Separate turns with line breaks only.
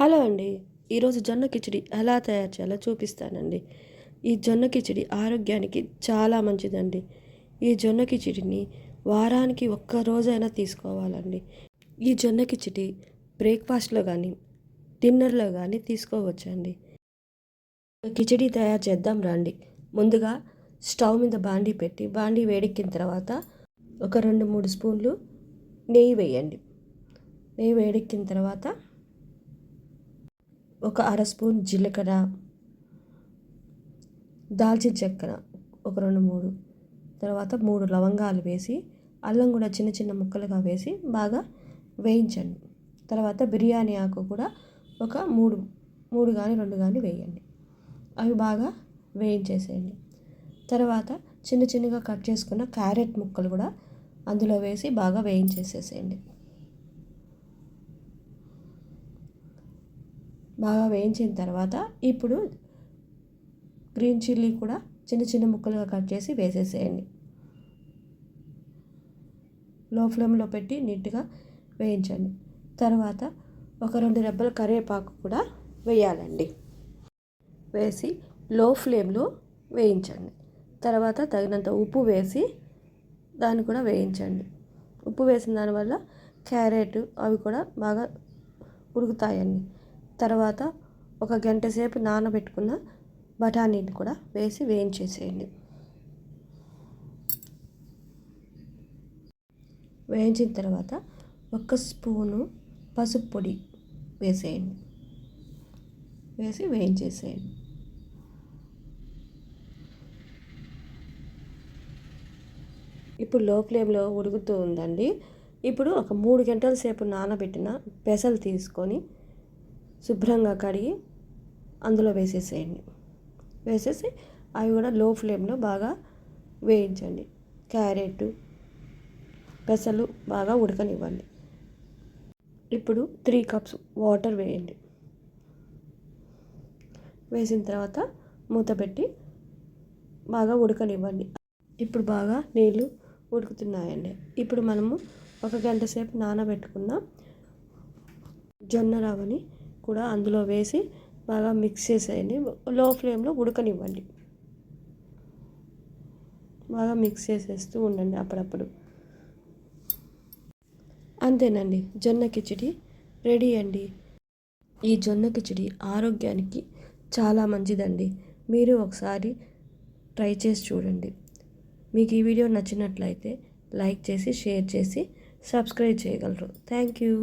Hello అండి. ఈరోజు జొన్న కిచిడి ఎలా తయారు చేయాలో చూపిస్తానండి. ఈ జొన్న కిచిడి ఆరోగ్యానికి చాలా మంచిదండి. ఈ జొన్న కిచిడిని వారానికి ఒక్క రోజైనా తీసుకోవాలండి. ఈ జొన్న కిచిడి బ్రేక్ఫాస్ట్లో కానీ డిన్నర్లో కానీ తీసుకోవచ్చండి. కిచిడి తయారు చేద్దాం రండి. ముందుగా స్టవ్ మీద బాండీ పెట్టి బాండీ వేడెక్కిన తర్వాత ఒక రెండు మూడు స్పూన్లు నెయ్యి వేయండి. నెయ్యి వేడెక్కిన తర్వాత ఒక అర స్పూన్ జీలకర్ర దాల్చిన చెక్క ఒక రెండు మూడు. తర్వాత మూడు లవంగాలు వేసి అల్లం కూడా చిన్న చిన్న ముక్కలుగా వేసి బాగా వేయించండి. తర్వాత బిర్యానీ ఆకు కూడా ఒక మూడు మూడు కానీ రెండు కానీ వేయండి. అవి బాగా వేయించేసేయండి. తర్వాత చిన్న చిన్నగా కట్ చేసుకున్న క్యారెట్ ముక్కలు కూడా అందులో వేసి బాగా వేయించేసేసేయండి. బాగా వేయించిన తర్వాత ఇప్పుడు గ్రీన్ చిల్లీ కూడా చిన్న చిన్న ముక్కలుగా కట్ చేసి వేసేసేయండి. లో ఫ్లేమ్లో పెట్టి నీట్గా వేయించండి. తర్వాత ఒక రెండు రెబ్బల కరివేపాకు కూడా వేయాలండి. వేసి లో ఫ్లేమ్లో వేయించండి. తర్వాత తగినంత ఉప్పు వేసి దాన్ని కూడా వేయించండి. ఉప్పు వేసిన దానివల్ల క్యారెట్ అవి కూడా బాగా ఉడుకుతాయండి. తర్వాత ఒక గంట సేపు నానబెట్టుకున్న బఠానీని కూడా వేసి వేయించేసేయండి. వేయించిన తర్వాత ఒక స్పూను పసుపు పొడి వేసేయండి. వేసి వేయించేసేయండి. ఇప్పుడు లో ఫ్లేమ్లో ఉడుకుతూ ఉందండి. ఇప్పుడు ఒక మూడు గంటల సేపు నానబెట్టిన పెసలు తీసుకొని శుభ్రంగా కడిగి అందులో వేసేసేయండి. వేసేసి అవి కూడా లో ఫ్లేమ్లో బాగా వేయించండి. క్యారెట్ పెసలు బాగా ఉడకనివ్వండి. ఇప్పుడు త్రీ కప్స్ వాటర్ వేయండి. వేసిన తర్వాత మూత పెట్టి బాగా ఉడకనివ్వండి. ఇప్పుడు బాగా నీళ్ళు ఉడుకుతున్నాయండి. ఇప్పుడు మనము ఒక గంట సేపు నానబెట్టుకున్న జొన్న రవ్వని కూడా అందులో వేసి బాగా మిక్స్ చేసేయండి. లో ఫ్లేమ్లో ఉడకనివ్వండి. బాగా మిక్స్ చేసేస్తూ ఉండండి అప్పుడప్పుడు. అంతేనండి. జొన్న కిచిడి రెడీ అండి. ఈ జొన్న కిచిడి ఆరోగ్యానికి చాలా మంచిదండి. మీరు ఒకసారి ట్రై చేసి చూడండి. మీకు ఈ వీడియో నచ్చినట్లయితే లైక్ చేసి షేర్ చేసి సబ్స్క్రైబ్ చేయగలరు. Thank you.